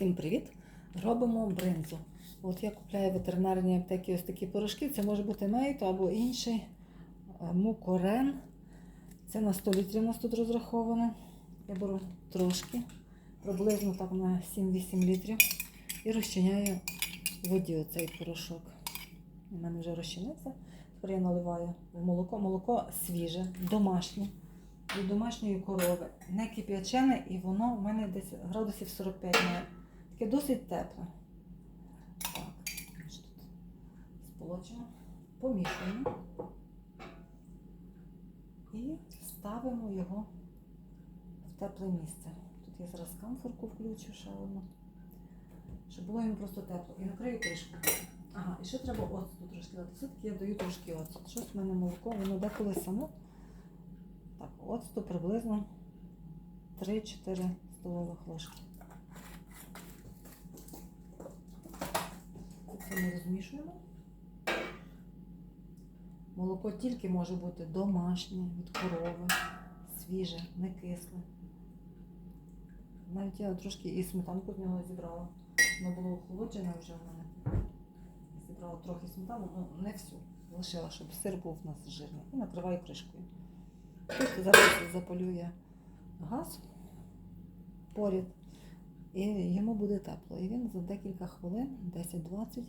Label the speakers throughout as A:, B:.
A: Всім привіт! Робимо бринзу. От я купляю в ветеринарній аптеки ось такі порошки. Це може бути мейто або інший е, мукорен. Це на 100 літрів у нас тут розраховано. Я беру трошки, приблизно так на 7-8 літрів. І розчиняю в воді оцей порошок. У мене вже розчинився. Тепер я наливаю молоко. Молоко свіже, домашнє від домашньої корови, не кип'ячене, і воно в мене десь градусів 45 має. Таке досить тепле. Так, тут сполочимо, помішуємо і ставимо його в тепле місце. Тут я зараз камфорку включу ще одну, щоб було йому просто тепло. І накрию кришкою. Ага, і ще треба оцту трошки дати. Все-таки я даю трошки оцту. Щось в мене молоко, воно деколи само. Так, оцту приблизно 3-4 столових ложки. Це ми розмішуємо. Молоко тільки може бути домашнє, від корови, свіже, не кисле. Навіть я трошки і сметанку з нього зібрала. Воно було охолоджене вже в мене. Зібрала трохи сметану, ну не всю. Лишила, щоб сир був у нас жирний. І накриваю кришкою. Тут зараз запалює газ поряд, і йому буде тепло. І він за декілька хвилин, 10-20,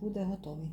A: буде готовий.